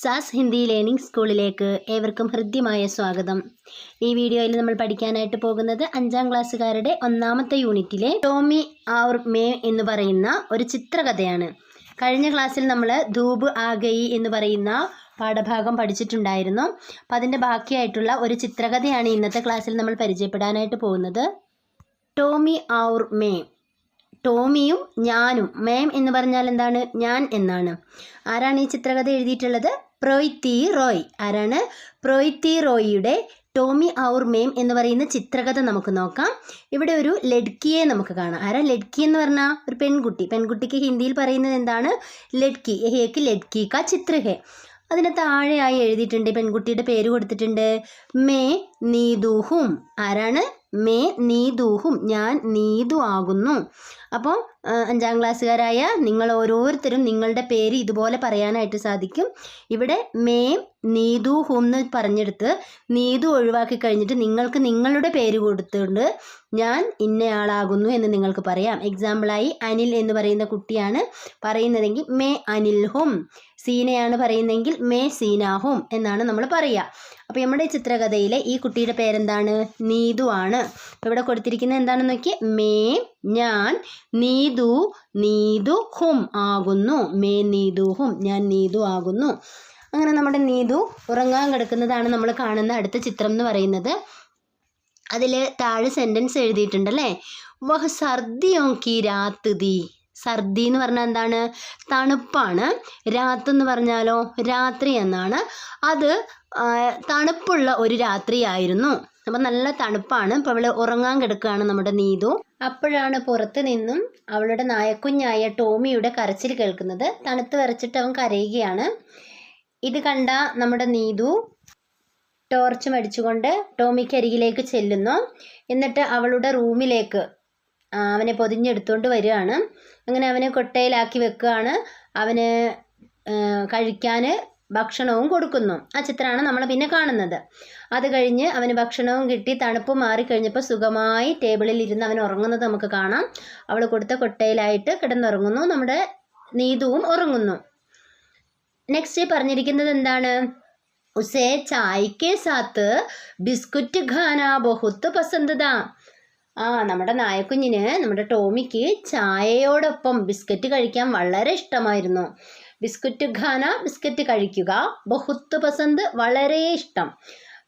സാസ് Hindi learning സ്കൂളിലേക്ക് ഏവർക്കും ഹൃദ്യമായ സ്വാഗതം. ഈ വീഡിയോയിൽ നമ്മൾ പഠിക്കാനായിട്ട് പോകുന്നത് അഞ്ചാം ക്ലാസ്സുകാരുടെ ഒന്നാമത്തെ യൂണിറ്റിലെ ടോമി ആർ മേ എന്ന് പറയുന്ന ഒരു ചിത്രകഥയാണ്. കഴിഞ്ഞ ക്ലാസ്സിൽ നമ്മൾ ധൂബ് ആഗയി എന്ന് പറയുന്ന പാഠഭാഗം പഠിച്ചിട്ടുണ്ടായിരുന്നു. അപ്പം അതിന്റെ ബാക്കിയായിട്ടുള്ള ഒരു ചിത്രകഥയാണ് ഇന്നത്തെ ക്ലാസ്സിൽ നമ്മൾ പരിചയപ്പെടാനായിട്ട് പോകുന്നത്. Tomy our may. ടോമിയും ഞാനും മേം എന്ന് പറഞ്ഞാൽ എന്താണ്? ഞാൻ എന്നാണ്. ആരാണ് ഈ ചിത്രകഥ എഴുതിയിട്ടുള്ളത്? പ്രൊയ്ത്തി റോയ് ആരാണ്? പ്രൊയ്ത്തി റോയിയുടെ ടോമി ഔർ മേം എന്ന് പറയുന്ന ചിത്രകഥ നമുക്ക് നോക്കാം. ഇവിടെ ഒരു ലഡ്കിയെ നമുക്ക് കാണാം. ആരാ ലഡ്കി എന്ന് പറഞ്ഞാൽ ഒരു പെൺകുട്ടി. പെൺകുട്ടിക്ക് ഹിന്ദിയിൽ പറയുന്നത് എന്താണ്? ലഡ്കി. ഹേക്ക് ലഡ്കി കാ ചിത്ര ഹേ അതിന് താഴെയായി എഴുതിയിട്ടുണ്ട് പെൺകുട്ടിയുടെ പേര് കൊടുത്തിട്ടുണ്ട്. മേ നീതുഹും ആരാണ്? മേ നീതുഹും ഞാൻ നീതു ആകുന്നു. അപ്പോൾ അഞ്ചാം ക്ലാസ്സുകാരായ നിങ്ങൾ ഓരോരുത്തരും നിങ്ങളുടെ പേര് ഇതുപോലെ പറയാനായിട്ട് സാധിക്കും. ഇവിടെ മേ നീതു ഹും എന്ന് പറഞ്ഞെടുത്ത് നീതു ഒഴിവാക്കി കഴിഞ്ഞിട്ട് നിങ്ങൾക്ക് നിങ്ങളുടെ പേര് കൊടുത്തുകൊണ്ട് ഞാൻ ഇന്നയാളാകുന്നു എന്ന് നിങ്ങൾക്ക് പറയാം. എക്സാമ്പിളായി അനിൽ എന്ന് പറയുന്ന കുട്ടിയാണ് പറയുന്നതെങ്കിൽ മേ അനിൽ ഹും സീനയാണ് പറയുന്നതെങ്കിൽ മേ സീനാഹും എന്നാണ് നമ്മൾ പറയുക. അപ്പോൾ നമ്മുടെ ചിത്രകഥയിലെ ഈ കുട്ടിയുടെ പേരെന്താണ്? നീതു ആണ്. അപ്പോൾ ഇവിടെ കൊടുത്തിരിക്കുന്നത് എന്താണെന്ന് നോക്കിയാൽ മേ ഞാൻ നീതു നീതു ഹും ആകുന്നു. മേ നീതു ഹും ഞാൻ നീതു ആകുന്നു. അങ്ങനെ നമ്മുടെ നീതു ഉറങ്ങാൻ കിടക്കുന്നതാണ് നമ്മൾ കാണുന്ന അടുത്ത ചിത്രം എന്ന് പറയുന്നത്. അതിൽ താഴെ സെന്റൻസ് എഴുതിയിട്ടുണ്ടല്ലേ? വഹ് സർദിയോ കി രാത്ത് ദി സർദി എന്ന് പറഞ്ഞാൽ എന്താണ്? തണുപ്പാണ്. രാത്ത് എന്ന് പറഞ്ഞാലോ രാത്രി എന്നാണ്. അത് തണുപ്പുള്ള ഒരു രാത്രിയായിരുന്നു. അപ്പം നല്ല തണുപ്പാണ്. അപ്പോൾ അവൾ ഉറങ്ങാൻ കിടക്കുകയാണ് നമ്മുടെ നീതു. അപ്പോഴാണ് പുറത്ത് നിന്നും അവളുടെ നായക്കുഞ്ഞായ ടോമിയുടെ കരച്ചിൽ കേൾക്കുന്നത്. തണുത്ത് വരച്ചിട്ട് അവൻ കരയുകയാണ്. ഇത് കണ്ട നമ്മുടെ നീതു ടോർച്ച് മടിച്ചുകൊണ്ട് ടോമിക്ക് അരികിലേക്ക് ചെല്ലുന്നു. എന്നിട്ട് അവളുടെ റൂമിലേക്ക് അവനെ പൊതിഞ്ഞെടുത്തുകൊണ്ട് വരികയാണ്. അങ്ങനെ അവനെ കൊട്ടയിലാക്കി വെക്കുകയാണ്. അവന് കഴിക്കാൻ ഭക്ഷണവും കൊടുക്കുന്നു. ആ ചിത്രമാണ് നമ്മൾ പിന്നെ കാണുന്നത്. അത് കഴിഞ്ഞ് അവന് ഭക്ഷണവും കിട്ടി. തണുപ്പ് മാറിക്കഴിഞ്ഞപ്പോൾ സുഖമായി ടേബിളിൽ ഇരുന്ന് അവൻ ഉറങ്ങുന്നത് നമുക്ക് കാണാം. അവൾ കൊടുത്ത കൊട്ടയിലായിട്ട് കിടന്നുറങ്ങുന്നു. നമ്മുടെ നീതുവും ഉറങ്ങുന്നു. നെക്സ്റ്റ് പറഞ്ഞിരിക്കുന്നത് എന്താണ്? ഉസേ ചായക്കേ സാത്ത് ബിസ്കുറ്റ് ഖാന ബഹുത്ത് പസന്ത് ആ നമ്മുടെ നായക്കുഞ്ഞിന് നമ്മുടെ ടോമിക്ക് ചായയോടൊപ്പം ബിസ്ക്കറ്റ് കഴിക്കാൻ വളരെ ഇഷ്ടമായിരുന്നു. ബിസ്ക്കറ്റ് ഖാന ബിസ്ക്കറ്റ് കഴിക്കുക ബഹുത്ത് പസന്ത് വളരെ ഇഷ്ടം.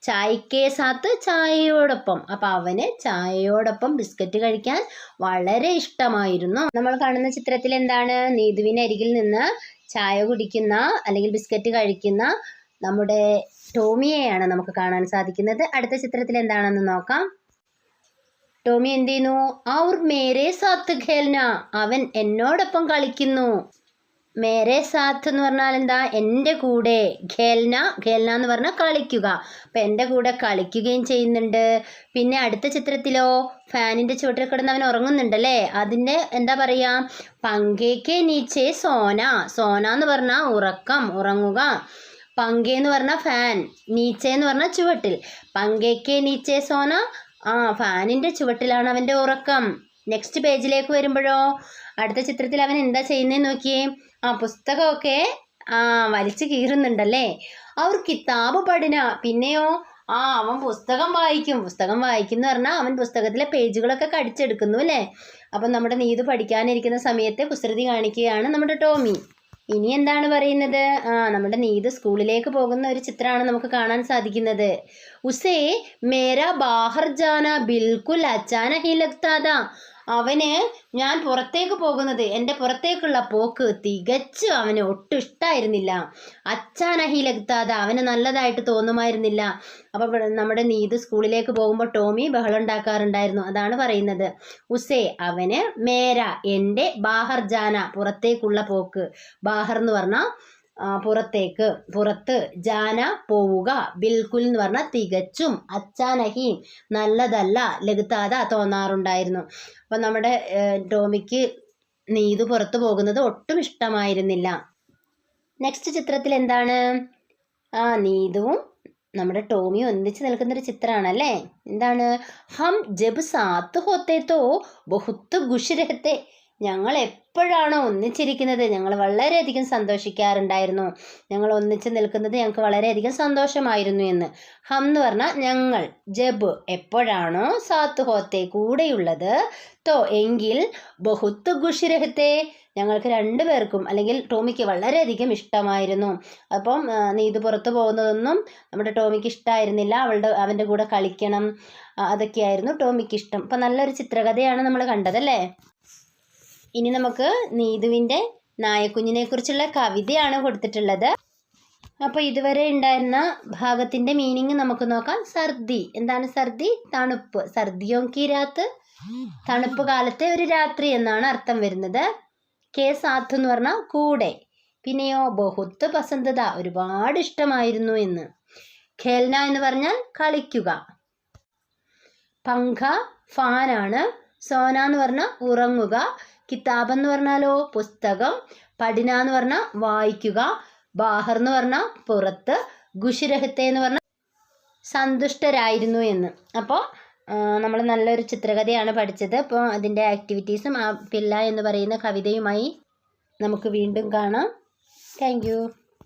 ചായക്കേ സാത്ത് ചായയോടൊപ്പം. അപ്പം അവന് ചായയോടൊപ്പം ബിസ്ക്കറ്റ് കഴിക്കാൻ വളരെ ഇഷ്ടമായിരുന്നു. നമ്മൾ കാണുന്ന ചിത്രത്തിൽ എന്താണ്? നീതുവിനരികിൽ നിന്ന് ചായ കുടിക്കുന്ന അല്ലെങ്കിൽ ബിസ്ക്കറ്റ് കഴിക്കുന്ന നമ്മുടെ ടോമിയെയാണ് നമുക്ക് കാണാൻ സാധിക്കുന്നത്. അടുത്ത ചിത്രത്തിൽ എന്താണെന്ന് നോക്കാം. ടോമി എന്ത് ചെയ്യുന്നു ഔർ മേരെ സാത്ത് ഖേൽന. അവൻ എന്നോടൊപ്പം കളിക്കുന്നു. മേരെ സാത്ത് എന്ന് പറഞ്ഞാൽ എന്താ? എന്റെ കൂടെ. ഖേൽന ഖേൽന എന്ന് പറഞ്ഞാൽ കളിക്കുക. അപ്പം എന്റെ കൂടെ കളിക്കുകയും ചെയ്യുന്നുണ്ട്. പിന്നെ അടുത്ത ചിത്രത്തിലോ ഫാനിന്റെ ചുവട്ടിൽ കിടന്ന് അവൻ ഉറങ്ങുന്നുണ്ടല്ലേ അതിന്റെ എന്താ പറയുക? പങ്കേക്ക് നീച്ചേ സോന. സോന എന്ന് പറഞ്ഞാൽ ഉറക്കം ഉറങ്ങുക. പങ്കേ എന്ന് പറഞ്ഞാൽ ഫാൻ. നീച്ചെ എന്ന് പറഞ്ഞാൽ ചുവട്ടിൽ. പങ്കേക്ക് നീച്ചേ സോന. ആ ഫാനിന്റെ ചുവട്ടിലാണ് അവന്റെ ഉറക്കം. നെക്സ്റ്റ് പേജിലേക്ക് വരുമ്പോഴോ? അടുത്ത ചിത്രത്തിൽ അവൻ എന്താ ചെയ്യുന്നതെന്ന് നോക്കിയേ. ആ പുസ്തകമൊക്കെ ആ വലിച്ചു കീറുന്നുണ്ടല്ലേ? അവർ കിതാബ് പഠന. പിന്നെയോ? ആ അവൻ പുസ്തകം വായിക്കും. പുസ്തകം വായിക്കുന്നു പറഞ്ഞാൽ അവൻ പുസ്തകത്തിലെ പേജുകളൊക്കെ കടിച്ചെടുക്കുന്നു അല്ലേ? അപ്പം നമ്മുടെ നീതു പഠിക്കാനിരിക്കുന്ന സമയത്തെ കുസൃതി കാണിക്കുകയാണ് നമ്മുടെ ടോമി. ഇനി എന്താണ് പറയുന്നത്? ആ നമ്മുടെ നീത് സ്കൂളിലേക്ക് പോകുന്ന ഒരു ചിത്രമാണ് നമുക്ക് കാണാൻ സാധിക്കുന്നത്. ഉസേ മേരാ ബാഹർ ജാന ബിൽക്കുൽ അച്ചാന ഹി ലഗ്താദാ അവന് ഞാൻ പുറത്തേക്ക് പോകുന്നത് എന്റെ പുറത്തേക്കുള്ള പോക്ക് തികച്ചും അവന് ഒട്ടും ഇഷ്ടമായിരുന്നില്ല അച്ചാനഹി ലഗ്താദ അവന് നല്ലതായിട്ട് തോന്നുമായിരുന്നില്ല. അപ്പോൾ നമ്മുടെ നീത് സ്കൂളിലേക്ക് പോകുമ്പോൾ ടോമി ബഹളം ഉണ്ടാക്കാറുണ്ടായിരുന്നു അതാണ് പറയുന്നത്. ഉസേ അവന് മേര എന്റെ ബാഹർ ജാന പുറത്തേക്കുള്ള പോക്ക്. ബാഹർ എന്ന് പറഞ്ഞാൽ പുറത്തേക്ക്. പുറത്ത് ജാന പോവുക. ബിൽക്കുൽ എന്ന് പറഞ്ഞാൽ തികച്ചും അച്ചാനഹി നല്ലതല്ല ലഘുതാത തോന്നാറുണ്ടായിരുന്നു. അപ്പം നമ്മുടെ ടോമിക്ക് നീതു പുറത്തു പോകുന്നത് ഒട്ടും ഇഷ്ടമായിരുന്നില്ല. നെക്സ്റ്റ് ചിത്രത്തിൽ എന്താണ്? ആ നീതുവും നമ്മുടെ ടോമിയും ഒന്നിച്ച് നിൽക്കുന്ന ഒരു ചിത്രമാണല്ലേ? എന്താണ്? ഹം ജബ് സാത്ത് ഹോത്തേ തോ ബഹുത്ത് ഖുഷ് രഹത്തെ ഞങ്ങൾ എപ്പോഴാണോ ഒന്നിച്ചിരിക്കുന്നത് ഞങ്ങൾ വളരെയധികം സന്തോഷിക്കാറുണ്ടായിരുന്നു. ഞങ്ങൾ ഒന്നിച്ച് നിൽക്കുന്നത് ഞങ്ങൾക്ക് വളരെയധികം സന്തോഷമായിരുന്നു എന്ന്. ഹം എന്ന് പറഞ്ഞാൽ ഞങ്ങൾ ജബ് എപ്പോഴാണോ സാത്ത് ഹോത്തെ കൂടെയുള്ളത് തോ എങ്കിൽ ബഹുത്ത് ഖുഷിരഹത്തെ ഞങ്ങൾക്ക് രണ്ടുപേർക്കും അല്ലെങ്കിൽ ടോമിക്ക് വളരെയധികം ഇഷ്ടമായിരുന്നു. അപ്പം നീ നീതു പുറത്ത് പോകുന്നതൊന്നും നമ്മുടെ ടോമിക്ക് ഇഷ്ടമായിരുന്നില്ല അവളുടെ അവന്റെ കൂടെ കളിക്കണം. അതൊക്കെയായിരുന്നു ടോമിക്ക് ഇഷ്ടം. അപ്പം നല്ലൊരു ചിത്രകഥയാണ് നമ്മൾ കണ്ടതല്ലേ ഇനി നമുക്ക് നീതുവിന്റെ നായക്കുഞ്ഞിനെ കുറിച്ചുള്ള കവിതയാണ് കൊടുത്തിട്ടുള്ളത്. അപ്പോൾ ഇതുവരെ ഉണ്ടായിരുന്ന ഭാഗത്തിന്റെ മീനിങ് നമുക്ക് നോക്കാം. സർദി. എന്താണ് സർദി? തണുപ്പ്. സർദിയോ കീരാത്ത് തണുപ്പ് കാലത്തെ ഒരു രാത്രി എന്നാണ് അർത്ഥം വരുന്നത്. കെ സാത്ത് എന്ന് പറഞ്ഞാൽ കൂടെ. പിന്നെയോ ബഹുത്ത് പസന്തത ഒരുപാട് ഇഷ്ടമായിരുന്നു എന്ന്. ഖേൽന എന്ന് പറഞ്ഞാൽ കളിക്കുക. പങ്ക ഫാനാണ്. സോന എന്ന് പറഞ്ഞാൽ ഉറങ്ങുക. കിതാബ് എന്ന് പറഞ്ഞാലോ പുസ്തകം പഠിന എന്ന് പറഞ്ഞാൽ വായിക്കുക ബാഹർ എന്ന് പറഞ്ഞാൽ പുറത്ത് ഗുഷിരഹത്തെ എന്ന് പറഞ്ഞാൽ സന്തുഷ്ടരായിരുന്നു എന്ന്. അപ്പോൾ നമ്മൾ നല്ലൊരു ചിത്രകഥയാണ് പഠിച്ചത്. അപ്പോൾ അതിന്റെ ആക്ടിവിറ്റീസും ആ പിള്ള എന്ന് പറയുന്ന കവിതയുമായി നമുക്ക് വീണ്ടും കാണാം. താങ്ക്